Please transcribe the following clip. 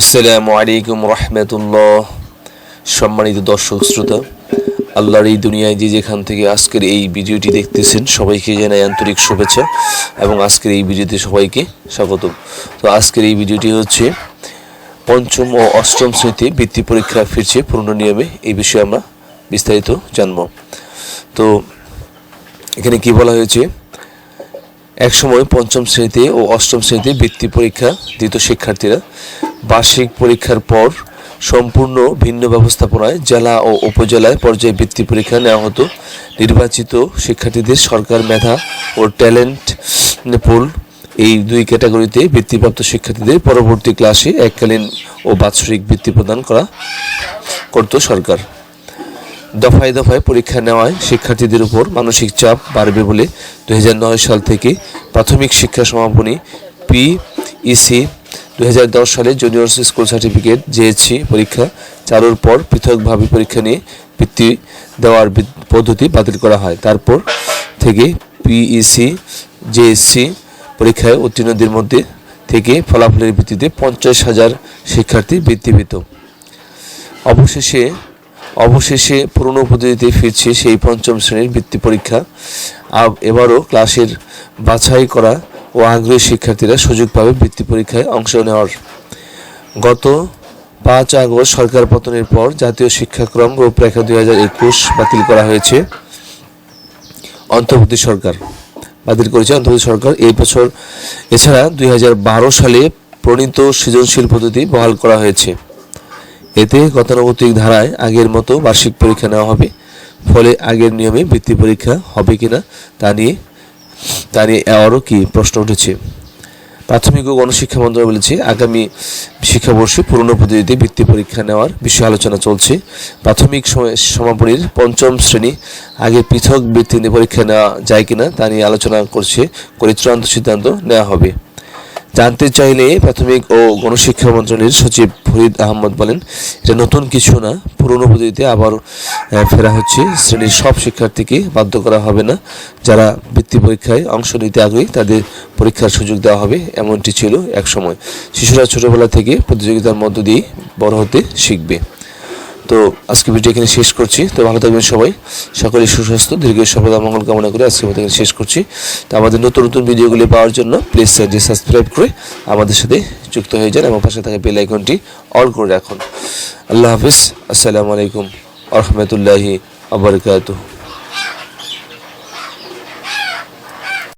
আসসালামু আলাইকুম রহমতুল্লাহ। সম্মানিত দর্শক শ্রোতা, আল্লাহর এই দুনিয়ায় যে যেখান থেকে আজকের এই ভিডিওটি দেখতেছেন, সবাইকে জানাই আন্তরিক শুভেচ্ছা এবং আজকের এই ভিডিওতে সবাইকে স্বাগত তো আজকের এই ভিডিওটি হচ্ছে পঞ্চম ও অষ্টম শ্রেণীতে বৃত্তি পরীক্ষা ফিরছে পূর্ণ নিয়মে এই বিষয়ে আমরা বিস্তারিত জানব। তো এখানে কি বলা হয়েছে? একসময় পঞ্চম শ্রেণীতে ও অষ্টম শ্রেণীতে বৃত্তি পরীক্ষা দিত শিক্ষার্থীরা। বার্ষিক পরীক্ষার পর সম্পূর্ণ ভিন্ন ব্যবস্থাপনায় জেলা ও উপজেলায় পর্যায়ে বৃত্তি পরীক্ষা নেওয়া হতো। নির্বাচিত শিক্ষার্থীদের সরকার মেধা ও ট্যালেন্ট পুল এই দুই ক্যাটাগরিতে বৃত্তিপ্রাপ্ত শিক্ষার্থীদের পরবর্তী ক্লাসে এককালীন ও বাৎসরিক বৃত্তি প্রদান করা করত সরকার। দফায় দফায় পরীক্ষা নেওয়ায় শিক্ষার্থীদের উপর মানসিক চাপ বাড়বে বলে দু হাজার নয় সাল থেকে প্রাথমিক শিক্ষা সমাপনী পিইসি দু হাজার দশ সালে জুনিয়র স্কুল সার্টিফিকেট জেএসসি পরীক্ষা চালুর পর পৃথকভাবে পরীক্ষা নিয়ে বৃত্তি দেওয়ার পদ্ধতি বাতিল করা হয়। তারপর থেকে পিইসি জেএসসি পরীক্ষায় উত্তীর্ণদের মধ্যে থেকে ফলাফলের ভিত্তিতে পঞ্চাশ হাজার শিক্ষার্থী বৃত্তি পেত অবশেষে অবশেষে পুরনো পদ্ধতিতে ফিরছে সেই পঞ্চম শ্রেণির বৃত্তি পরীক্ষা। এবারও ক্লাসের বাছাই করা ও আগ্রহী শিক্ষার্থীরা সুযোগ পাবে বৃত্তি পরীক্ষায় অংশ নেওয়ার। গত পাঁচ আগস্ট সরকার পতনের পর জাতীয় শিক্ষাক্রম রূপরেখা দুই হাজার একুশ বাতিল করা হয়েছে। অন্তর্বর্তী সরকার বাতিল করেছে অন্তর্বর্তী সরকার। এই বছর এছাড়া দুই হাজার বারো সালে প্রণীত সৃজনশীল পদ্ধতি বহাল করা হয়েছে। এতে গতানুগতিক ধারায় আগের মতো বার্ষিক পরীক্ষা নেওয়া হবে। ফলে আগের নিয়মে বৃত্তি পরীক্ষা হবে কিনা তা নিয়ে তা নিয়ে আরও কি প্রশ্ন উঠেছে? প্রাথমিক ও গণশিক্ষা মন্ত্রণালয় বলেছে, আগামী শিক্ষাবর্ষে পুরনো পদ্ধতিতে বৃত্তি পরীক্ষা নেওয়ার বিষয়ে আলোচনা চলছে। প্রাথমিক সমাপনীর পঞ্চম শ্রেণি আগে পৃথক বৃত্তি পরীক্ষা নেওয়া যায় কিনা তা নিয়ে আলোচনা করছে, করে চূড়ান্ত সিদ্ধান্ত নেওয়া হবে। জানতে চাইলে প্রাথমিক ও গণশিক্ষা মন্ত্রণালয়ের সচিব ফরিদ আহমদ বলেন, এটা নতুন কিছু না, পুরনো পদ্ধতিতে আবার ফেরা হচ্ছে। শ্রেণির সব শিক্ষার্থীকে বাধ্য করা হবে না। যারা বৃত্তি পরীক্ষায় অংশ নিতে আগ্রহী, তাদের পরীক্ষার সুযোগ দেওয়া হবে। এমনটি ছিল এক সময় শিশুরা ছোটবেলা থেকে প্রতিযোগিতার মধ্য দিয়ে বড় হতে শিখবে। তো আজকে ভিডিও এখানে শেষ করছি। তো ভালো থাকবেন সবাই। সকলে সুস্বাস্থ্য, দীর্ঘ সফলতা মঙ্গল কামনা করে আজকে এখানে শেষ করছি। তো আমাদের নতুন নতুন ভিডিওগুলি পাওয়ার জন্য প্লিজ চ্যানেলটি সাবস্ক্রাইব করে আমাদের সাথে যুক্ত হয়ে যান এবং পাশে থাকা বেল আইকনটি অল করে রাখুন। আল্লাহ হাফিজ। আসসালামু আলাইকুম। আ রহমতুল্লাহি